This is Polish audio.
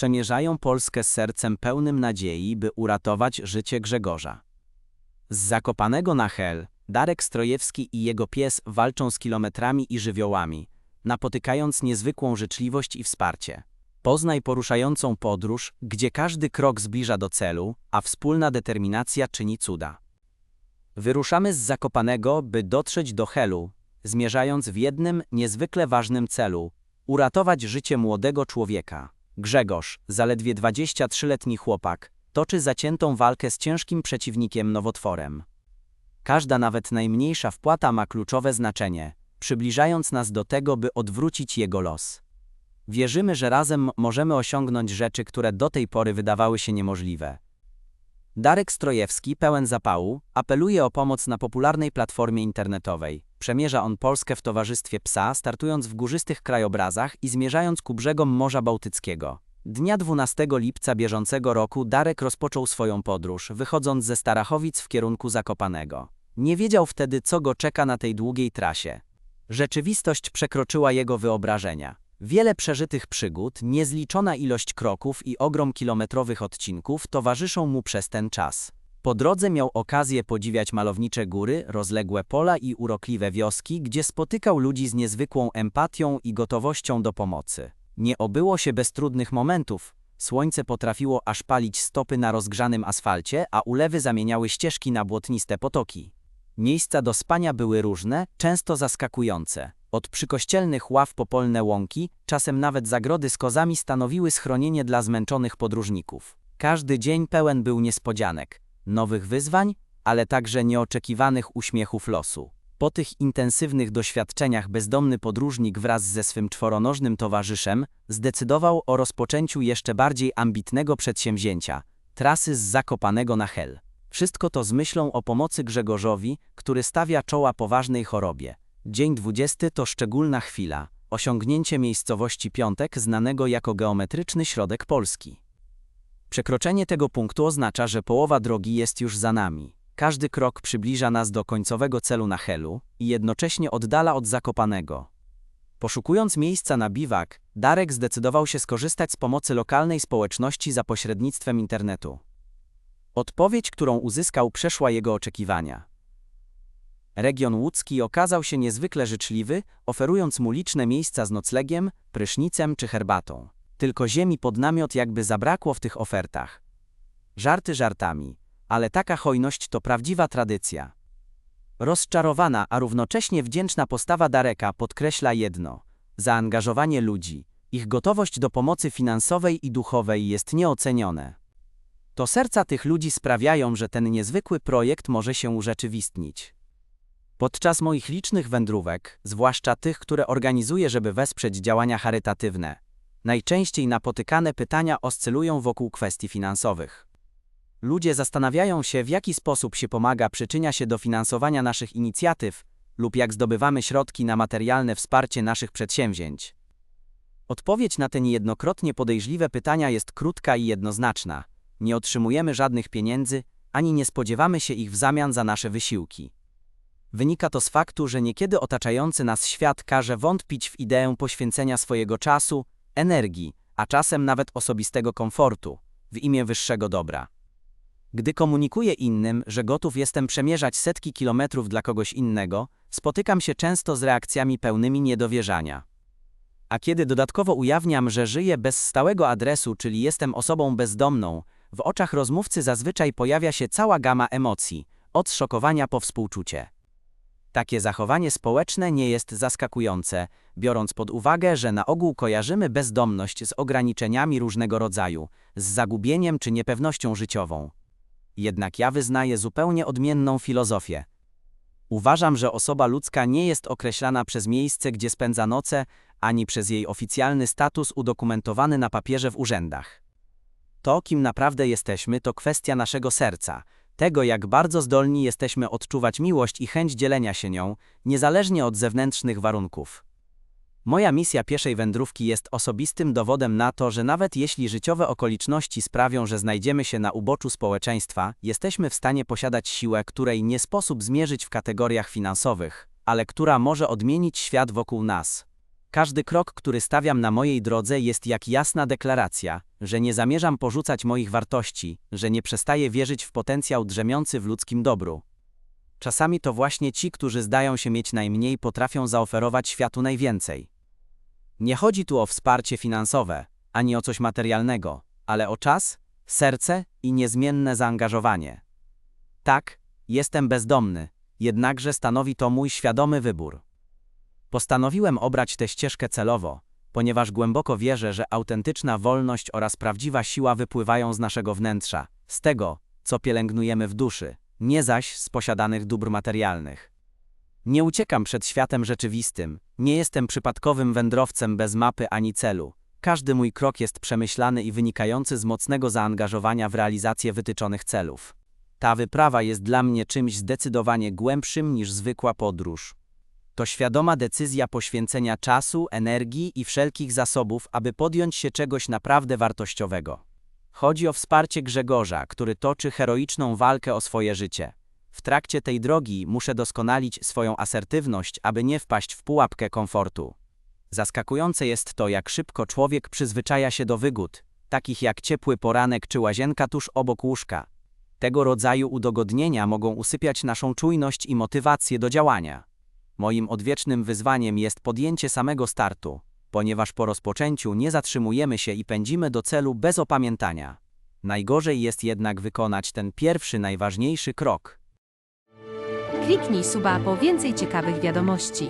przemierzają Polskę z sercem pełnym nadziei, by uratować życie Grzegorza. Z Zakopanego na Hel, Darek Strojewski i jego pies walczą z kilometrami i żywiołami, napotykając niezwykłą życzliwość i wsparcie. Poznaj poruszającą podróż, gdzie każdy krok zbliża do celu, a wspólna determinacja czyni cuda. Wyruszamy z Zakopanego, by dotrzeć do Helu, zmierzając w jednym niezwykle ważnym celu uratować życie młodego człowieka. Grzegorz, zaledwie 23-letni chłopak, toczy zaciętą walkę z ciężkim przeciwnikiem nowotworem. Każda nawet najmniejsza wpłata ma kluczowe znaczenie, przybliżając nas do tego, by odwrócić jego los. Wierzymy, że razem możemy osiągnąć rzeczy, które do tej pory wydawały się niemożliwe. Darek Strojewski, pełen zapału, apeluje o pomoc na popularnej platformie internetowej. Przemierza on Polskę w towarzystwie psa, startując w górzystych krajobrazach i zmierzając ku brzegom Morza Bałtyckiego. Dnia 12 lipca bieżącego roku Darek rozpoczął swoją podróż, wychodząc ze Starachowic w kierunku Zakopanego. Nie wiedział wtedy, co go czeka na tej długiej trasie. Rzeczywistość przekroczyła jego wyobrażenia. Wiele przeżytych przygód, niezliczona ilość kroków i ogrom kilometrowych odcinków towarzyszą mu przez ten czas. Po drodze miał okazję podziwiać malownicze góry, rozległe pola i urokliwe wioski, gdzie spotykał ludzi z niezwykłą empatią i gotowością do pomocy. Nie obyło się bez trudnych momentów. Słońce potrafiło aż palić stopy na rozgrzanym asfalcie, a ulewy zamieniały ścieżki na błotniste potoki. Miejsca do spania były różne, często zaskakujące. Od przykościelnych ław popolne łąki, czasem nawet zagrody z kozami stanowiły schronienie dla zmęczonych podróżników. Każdy dzień pełen był niespodzianek, nowych wyzwań, ale także nieoczekiwanych uśmiechów losu. Po tych intensywnych doświadczeniach bezdomny podróżnik wraz ze swym czworonożnym towarzyszem zdecydował o rozpoczęciu jeszcze bardziej ambitnego przedsięwzięcia trasy z Zakopanego na Hel. Wszystko to z myślą o pomocy Grzegorzowi, który stawia czoła poważnej chorobie. Dzień 20 to szczególna chwila, osiągnięcie miejscowości Piątek znanego jako geometryczny środek Polski. Przekroczenie tego punktu oznacza, że połowa drogi jest już za nami. Każdy krok przybliża nas do końcowego celu na Helu i jednocześnie oddala od Zakopanego. Poszukując miejsca na biwak, Darek zdecydował się skorzystać z pomocy lokalnej społeczności za pośrednictwem internetu. Odpowiedź, którą uzyskał, przeszła jego oczekiwania. Region łódzki okazał się niezwykle życzliwy, oferując mu liczne miejsca z noclegiem, prysznicem czy herbatą. Tylko ziemi pod namiot jakby zabrakło w tych ofertach. Żarty żartami, ale taka hojność to prawdziwa tradycja. Rozczarowana, a równocześnie wdzięczna postawa Dareka podkreśla jedno: zaangażowanie ludzi, ich gotowość do pomocy finansowej i duchowej jest nieocenione. To serca tych ludzi sprawiają, że ten niezwykły projekt może się urzeczywistnić. Podczas moich licznych wędrówek, zwłaszcza tych, które organizuję, żeby wesprzeć działania charytatywne, najczęściej napotykane pytania oscylują wokół kwestii finansowych. Ludzie zastanawiają się, w jaki sposób się pomaga, przyczynia się do finansowania naszych inicjatyw lub jak zdobywamy środki na materialne wsparcie naszych przedsięwzięć. Odpowiedź na te niejednokrotnie podejrzliwe pytania jest krótka i jednoznaczna. Nie otrzymujemy żadnych pieniędzy, ani nie spodziewamy się ich w zamian za nasze wysiłki. Wynika to z faktu, że niekiedy otaczający nas świat każe wątpić w ideę poświęcenia swojego czasu, energii, a czasem nawet osobistego komfortu, w imię wyższego dobra. Gdy komunikuję innym, że gotów jestem przemierzać setki kilometrów dla kogoś innego, spotykam się często z reakcjami pełnymi niedowierzania. A kiedy dodatkowo ujawniam, że żyję bez stałego adresu, czyli jestem osobą bezdomną, w oczach rozmówcy zazwyczaj pojawia się cała gama emocji, od szokowania po współczucie. Takie zachowanie społeczne nie jest zaskakujące, biorąc pod uwagę, że na ogół kojarzymy bezdomność z ograniczeniami różnego rodzaju, z zagubieniem czy niepewnością życiową. Jednak ja wyznaję zupełnie odmienną filozofię. Uważam, że osoba ludzka nie jest określana przez miejsce, gdzie spędza noce, ani przez jej oficjalny status udokumentowany na papierze w urzędach. To, kim naprawdę jesteśmy, to kwestia naszego serca, tego, jak bardzo zdolni jesteśmy odczuwać miłość i chęć dzielenia się nią, niezależnie od zewnętrznych warunków. Moja misja pieszej wędrówki jest osobistym dowodem na to, że nawet jeśli życiowe okoliczności sprawią, że znajdziemy się na uboczu społeczeństwa, jesteśmy w stanie posiadać siłę, której nie sposób zmierzyć w kategoriach finansowych, ale która może odmienić świat wokół nas. Każdy krok, który stawiam na mojej drodze, jest jak jasna deklaracja, że nie zamierzam porzucać moich wartości, że nie przestaję wierzyć w potencjał drzemiący w ludzkim dobru. Czasami to właśnie ci, którzy zdają się mieć najmniej, potrafią zaoferować światu najwięcej. Nie chodzi tu o wsparcie finansowe, ani o coś materialnego, ale o czas, serce i niezmienne zaangażowanie. Tak, jestem bezdomny, jednakże stanowi to mój świadomy wybór. Postanowiłem obrać tę ścieżkę celowo, ponieważ głęboko wierzę, że autentyczna wolność oraz prawdziwa siła wypływają z naszego wnętrza, z tego, co pielęgnujemy w duszy, nie zaś z posiadanych dóbr materialnych. Nie uciekam przed światem rzeczywistym, nie jestem przypadkowym wędrowcem bez mapy ani celu. Każdy mój krok jest przemyślany i wynikający z mocnego zaangażowania w realizację wytyczonych celów. Ta wyprawa jest dla mnie czymś zdecydowanie głębszym niż zwykła podróż. To świadoma decyzja poświęcenia czasu, energii i wszelkich zasobów, aby podjąć się czegoś naprawdę wartościowego. Chodzi o wsparcie Grzegorza, który toczy heroiczną walkę o swoje życie. W trakcie tej drogi muszę doskonalić swoją asertywność, aby nie wpaść w pułapkę komfortu. Zaskakujące jest to, jak szybko człowiek przyzwyczaja się do wygód, takich jak ciepły poranek czy łazienka tuż obok łóżka. Tego rodzaju udogodnienia mogą usypiać naszą czujność i motywację do działania. Moim odwiecznym wyzwaniem jest podjęcie samego startu, ponieważ po rozpoczęciu nie zatrzymujemy się i pędzimy do celu bez opamiętania. Najgorzej jest jednak wykonać ten pierwszy, najważniejszy krok. Kliknij suba po więcej ciekawych wiadomości.